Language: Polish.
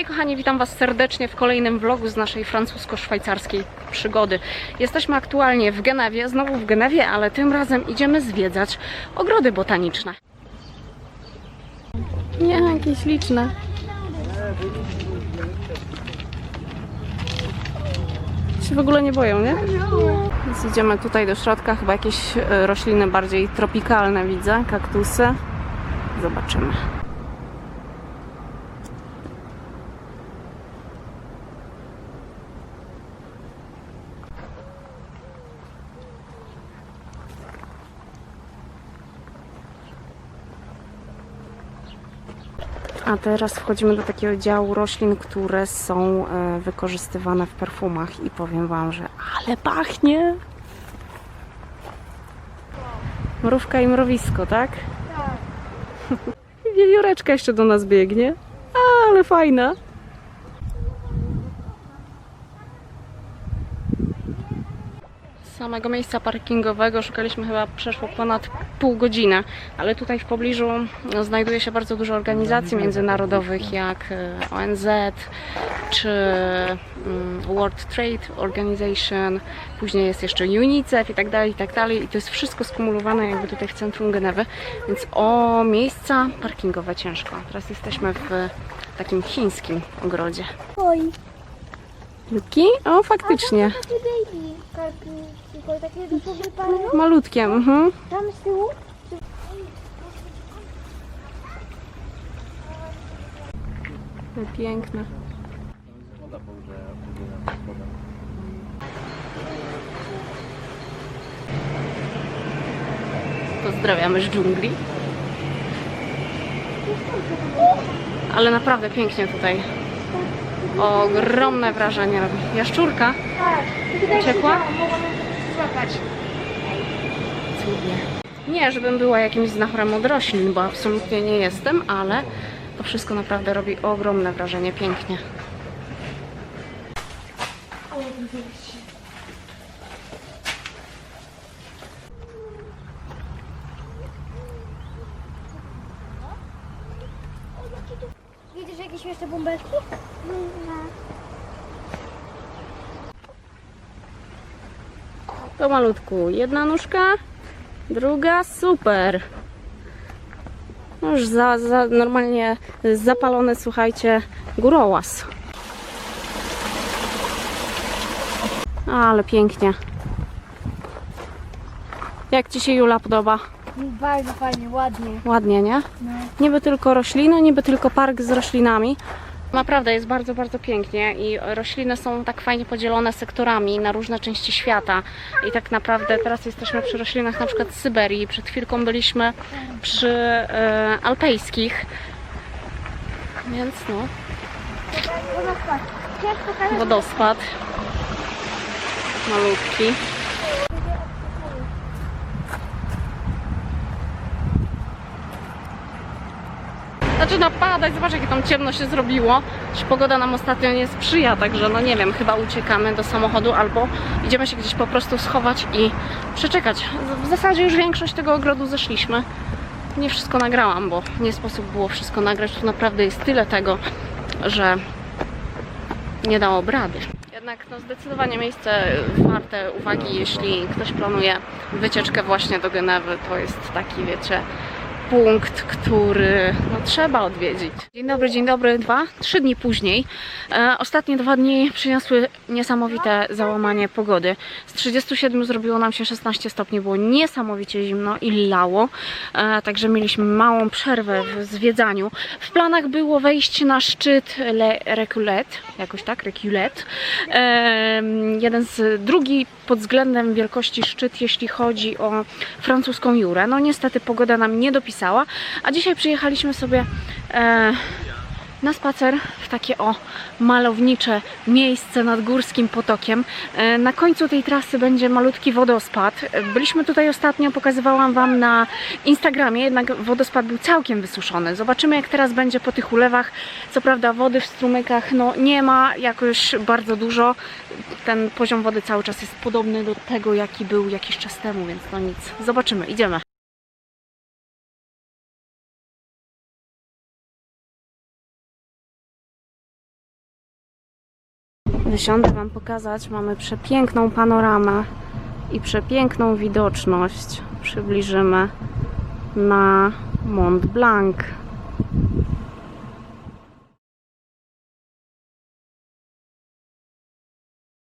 Hej kochani, witam Was serdecznie w kolejnym vlogu z naszej francusko-szwajcarskiej przygody. Jesteśmy aktualnie w Genewie, znowu w Genewie, ale tym razem idziemy zwiedzać ogrody botaniczne. Nie, jakieś liczne. Się w ogóle nie boją, nie? Więc idziemy tutaj do środka, chyba jakieś e, rośliny bardziej tropikalne widzę, kaktusy. Zobaczymy. A teraz wchodzimy do takiego działu roślin, które są e, wykorzystywane w perfumach i powiem Wam, że ale pachnie! Mrówka i mrowisko, tak? Tak. Wiewióreczka jeszcze do nas biegnie. Ale fajna. Samego miejsca parkingowego szukaliśmy chyba przeszło ponad pół godziny, ale tutaj w pobliżu no, znajduje się bardzo dużo organizacji międzynarodowych jak e, ONZ czy mm, World Trade Organization, później jest jeszcze UNICEF i tak dalej, i tak dalej i to jest wszystko skumulowane jakby tutaj w centrum Genewy, więc o miejsca parkingowe ciężko. Teraz jesteśmy w takim chińskim ogrodzie. Oj, Luki? O, faktycznie. takie baby karpiki, tylko takie. Malutkie, mhm. Tam z tyłu? Piękne. Pozdrawiamy z dżungli. Ale naprawdę pięknie tutaj. Ogromne wrażenie robi. Jaszczurka? Tak. Złapać. Cudnie. Nie, żebym była jakimś znachorem od roślin, bo absolutnie nie jestem, ale to wszystko naprawdę robi ogromne wrażenie. Pięknie. Jakieś jeszcze bąbelki? To malutku. Jedna nóżka, druga, super. Już za, za, normalnie zapalony, słuchajcie, górołaz. Ale pięknie. Jak Ci się Jula podoba? Bardzo fajnie, ładnie. Ładnie, nie? No. Niby tylko rośliny, niby tylko park z roślinami. Naprawdę jest bardzo, bardzo pięknie i rośliny są tak fajnie podzielone sektorami na różne części świata. I tak naprawdę teraz jesteśmy przy roślinach na przykład z Syberii. Przed chwilką byliśmy przy e, alpejskich. Więc no, Wodospad. Malutki. Zaczyna padać, zobacz jakie tam ciemno się zrobiło. Czy pogoda nam ostatnio nie sprzyja, także no nie wiem, chyba uciekamy do samochodu albo idziemy się gdzieś po prostu schować i przeczekać. W zasadzie już większość tego ogrodu zeszliśmy. Nie wszystko nagrałam, bo nie sposób było wszystko nagrać. Tu naprawdę jest tyle tego, że nie dało rady. Jednak no, zdecydowanie miejsce warte uwagi, jeśli ktoś planuje wycieczkę właśnie do Genewy, to jest taki, wiecie, punkt, który no, trzeba odwiedzić. Dzień dobry, dzień dobry, dwa, trzy dni później. E, ostatnie dwa dni przyniosły niesamowite załamanie pogody. Z 37 zrobiło nam się 16 stopni, było niesamowicie zimno i lało, e, także mieliśmy małą przerwę w zwiedzaniu. W planach było wejść na szczyt Le Reculette, jakoś tak, Reculette. E, jeden z, drugi pod względem wielkości szczyt, jeśli chodzi o francuską Jurę. No niestety pogoda nam nie dopisała, a dzisiaj przyjechaliśmy sobie e, na spacer w takie o malownicze miejsce nad Górskim Potokiem. E, Na końcu tej trasy będzie malutki wodospad. Byliśmy tutaj ostatnio, pokazywałam Wam na Instagramie, jednak wodospad był całkiem wysuszony. Zobaczymy jak teraz będzie po tych ulewach. Co prawda wody w strumykach no, nie ma jakoś bardzo dużo. Ten poziom wody cały czas jest podobny do tego jaki był jakiś czas temu, więc no nic. Zobaczymy, idziemy. Wysiądę Wam pokazać. Mamy przepiękną panoramę i przepiękną widoczność. Przybliżymy na Mont Blanc.